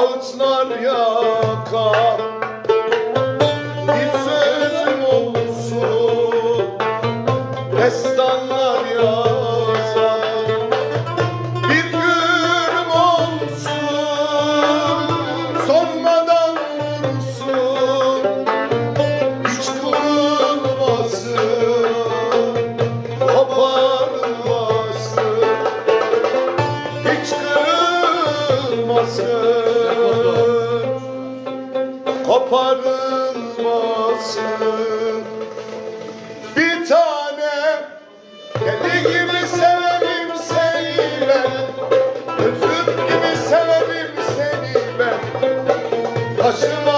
elmaslar yakar. Bir sözüm olsun. Destanlar koparılmasın Bir tanem Deli gibi severim seni ben. Özüm gibi severim seni ben. Başıma